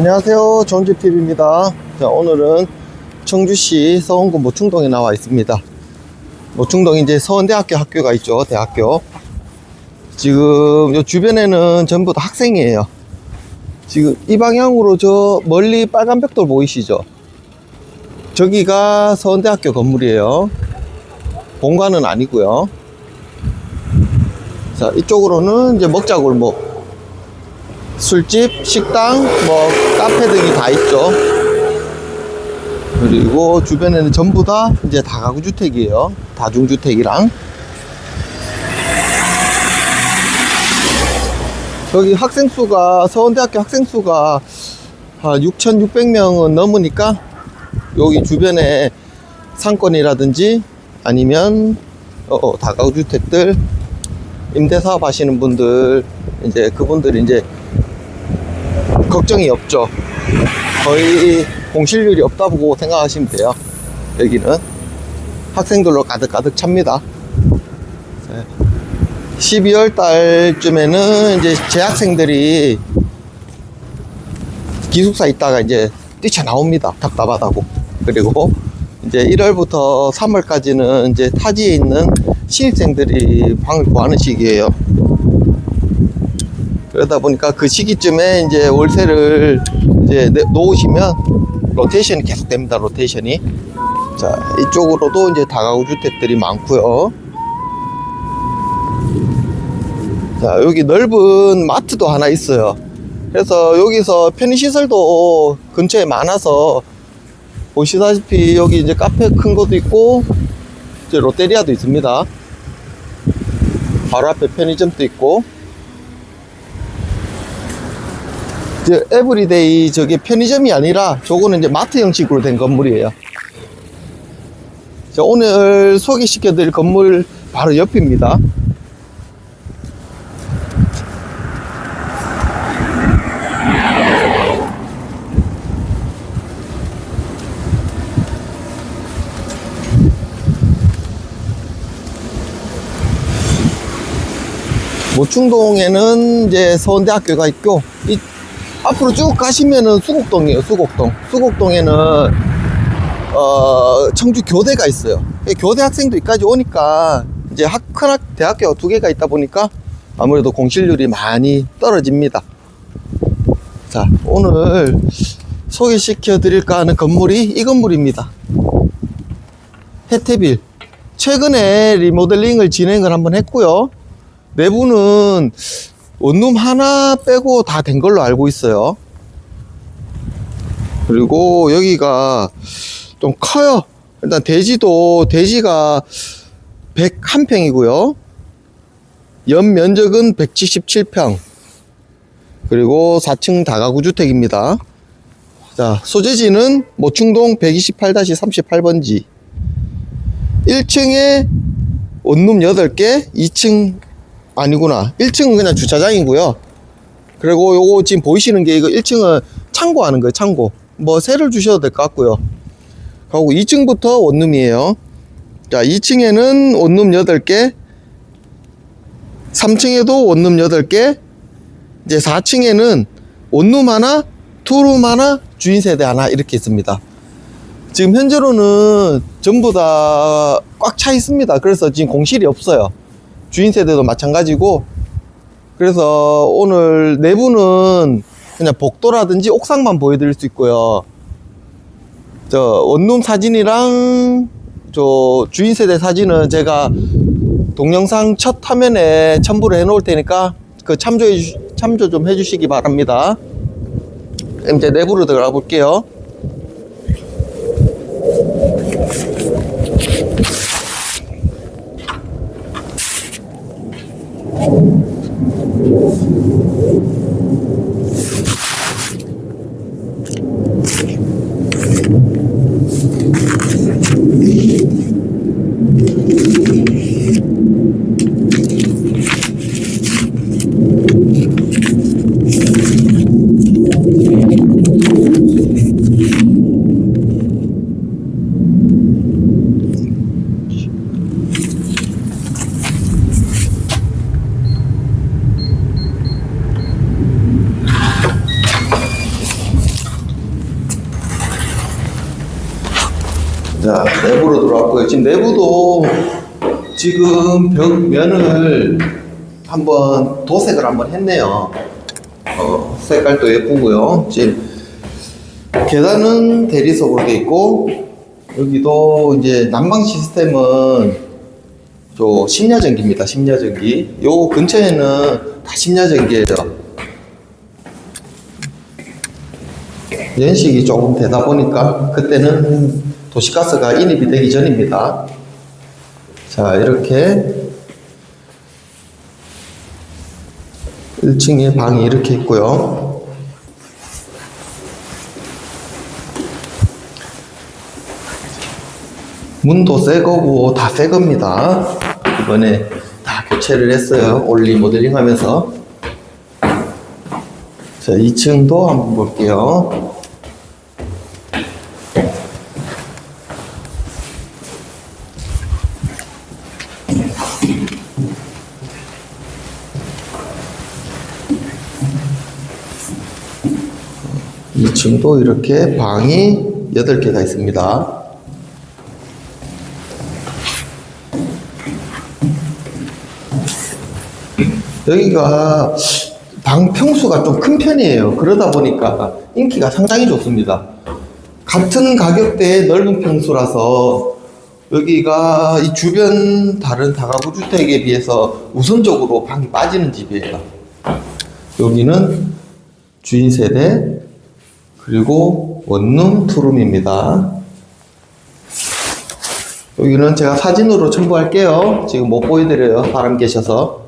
네, 안녕하세요. 전주TV입니다. 자, 오늘은 청주시 서원구 모충동에 나와 있습니다. 모충동에 이제 서원대학교 학교가 있죠. 대학교. 지금 요 주변에는 전부 다 학생이에요. 지금 이 방향으로 저 멀리 빨간 벽돌 보이시죠? 저기가 서원대학교 건물이에요. 본관은 아니고요. 자, 이쪽으로는 이제 먹자골목. 술집, 식당, 뭐 카페 등이 다 있죠. 그리고 주변에는 전부 다 이제 다가구 주택이에요. 다중주택이랑. 여기 학생 수가 서원대학교 학생 수가 한 6,600명은 넘으니까 여기 주변에 상권이라든지 아니면 어, 어, 다가구 주택들 임대 사업 하시는 분들 이제 그분들이 이제 걱정이 없죠. 거의 공실률이 없다 보고 생각하시면 돼요. 여기는 학생들로 가득 가득 찹니다. 12월 달쯤에는 이제 재학생들이 기숙사 있다가 이제 뛰쳐나옵니다. 답답하다고. 그리고 이제 1월부터 3월까지는 이제 타지에 있는 신입생들이 방을 구하는 시기예요. 그러다 보니까 그 시기쯤에 이제 월세를 이제 내- 놓으시면 로테이션이 계속 됩니다. 로테이션이. 자, 이쪽으로도 이제 다가구 주택들이 많고요. 자, 여기 넓은 마트도 하나 있어요. 그래서 여기서 편의시설도 근처에 많아서 보시다시피 여기 이제 카페 큰 것도 있고 이제 롯데리아도 있습니다. 바로 앞에 편의점도 있고 이제 에브리데이 저게 편의점이 아니라 저거는 이제 마트 형식으로 된 건물이에요. 자, 오늘 소개시켜 드릴 건물 바로 옆입니다. 모충동에는 이제 서원대학교가 있고 이 앞으로 쭉 가시면은 수곡동이에요 수곡동. 수곡동에는 어 청주 교대가 있어요. 이 교대 학생도 여기까지 오니까 이제 학, 큰 학, 대학교가 두 개가 있다 보니까 아무래도 공실률이 많이 떨어집니다. 자 오늘 소개시켜 드릴까 하는 건물이 이 건물입니다. 혜태빌. 최근에 리모델링을 진행을 한번 했고요. 내부는 원룸 하나 빼고 다 된 걸로 알고 있어요. 그리고 여기가 좀 커요. 일단 대지도 대지가 101평이고요. 연 면적은 177평. 그리고 4층 다가구 주택입니다. 자, 소재지는 모충동 128-38번지. 1층에 원룸 8개, 2층 아니구나. 1층은 그냥 주차장이고요. 그리고 요거 지금 보이시는 게 이거 1층은 창고 하는 거예요, 창고. 뭐 세를 주셔도 될 것 같고요. 하고 2층부터 원룸이에요. 자, 2층에는 원룸 8개, 3층에도 원룸 8개, 이제 4층에는 원룸 하나, 투룸 하나, 주인 세대 하나 이렇게 있습니다. 지금 현재로는 전부 다 꽉 차 있습니다. 그래서 지금 공실이 없어요. 주인 세대도 마찬가지고 그래서 오늘 내부는 그냥 복도라든지 옥상만 보여드릴 수 있고요. 저 원룸 사진이랑 저 주인 세대 사진은 제가 동영상 첫 화면에 첨부를 해 놓을 테니까 그 참조해 주, 참조 좀 해주시기 바랍니다. 이제 내부로 들어가 볼게요. Thank you. 지금 벽면을 한번 도색을 한번 했네요. 어, 색깔도 예쁘고요. 지금 계단은 대리석으로 돼 있고 여기도 이제 난방 시스템은 저 심야 전기입니다. 심야 전기. 요 근처에는 다 심야 전기예요. 연식이 조금 되다 보니까 그때는 도시가스가 인입이 되기 전입니다. 자, 이렇게 1층에 방이 이렇게 있고요. 문도 새 거고 다 새 겁니다. 이번에 다 교체를 했어요. 올리 모델링 하면서. 자, 2층도 한번 볼게요. 이층도 이렇게 방이 8개가 있습니다. 여기가 방 평수가 좀 큰 편이에요. 그러다 보니까 인기가 상당히 좋습니다. 같은 가격대의 넓은 평수라서 여기가 이 주변 다른 다가구 주택에 비해서 우선적으로 방이 빠지는 집이에요. 여기는 주인 세대 그리고 원룸 투룸입니다. 여기는 제가 사진으로 첨부할게요. 지금 못 보여드려요. 사람 계셔서.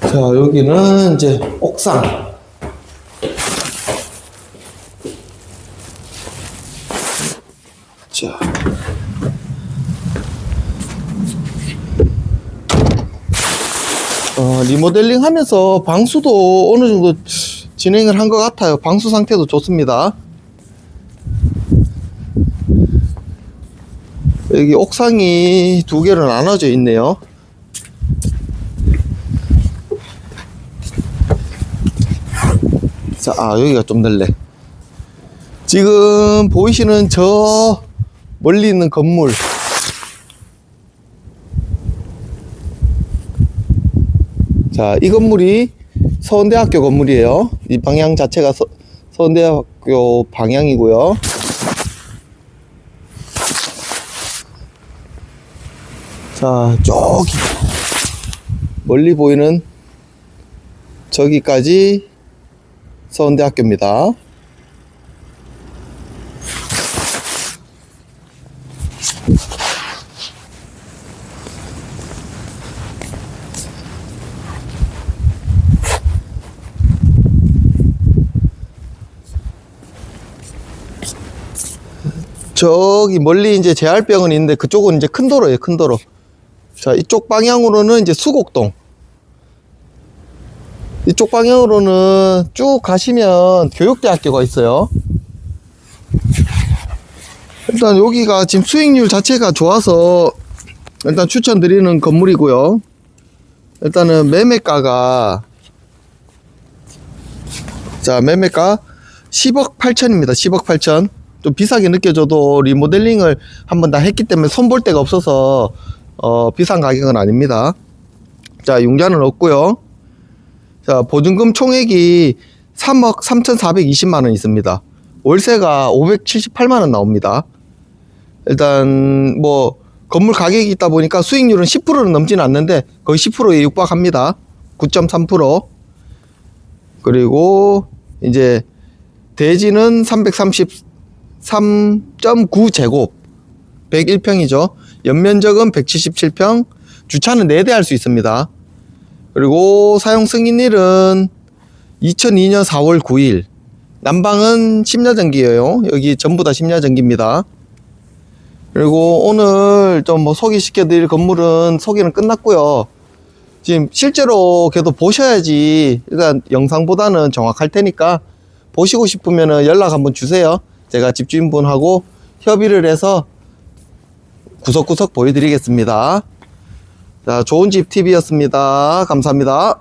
자, 여기는 이제 옥상. 자. 리모델링 하면서 방수도 어느 정도 진행을 한 것 같아요. 방수 상태도 좋습니다. 여기 옥상이 두 개로 나눠져 있네요. 자, 아, 여기가 좀 넓네. 지금 보이시는 저 멀리 있는 건물. 자, 이 건물이 서원대학교 건물이에요. 이 방향 자체가 서, 서원대학교 방향이고요. 자, 저기 멀리 보이는 저기까지 서원대학교입니다. 저기 멀리 이제 재활병원 있는데 그쪽은 이제 큰 도로예요, 큰 도로. 자, 이쪽 방향으로는 이제 수곡동. 이쪽 방향으로는 쭉 가시면 교육대학교가 있어요. 일단 여기가 지금 수익률 자체가 좋아서 일단 추천드리는 건물이고요. 일단은 매매가가 자 매매가 10억 8천입니다. 10억 8천. 좀 비싸게 느껴져도 리모델링을 한 번 다 했기 때문에 손볼 데가 없어서 어, 비싼 가격은 아닙니다. 자 융자는 없고요. 자, 보증금 총액이 3억 3,420만 원 있습니다. 월세가 578만 원 나옵니다. 일단 뭐 건물 가격이 있다 보니까 수익률은 10%는 넘지는 않는데 거의 10%에 육박합니다. 9.3% 그리고 이제 대지는 333.9제곱 101평이죠. 연면적은 177평, 주차는 4대 할 수 있습니다. 그리고 사용 승인일은 2002년 4월 9일. 난방은 심야전기예요. 여기 전부 다 심야전기입니다. 그리고 오늘 좀 뭐 소개시켜 드릴 건물은 소개는 끝났고요. 지금 실제로 걔도 보셔야지 일단 영상보다는 정확할 테니까 보시고 싶으면 연락 한번 주세요. 제가 집주인분하고 협의를 해서 구석구석 보여드리겠습니다. 자, 좋은 집 TV였습니다. 감사합니다.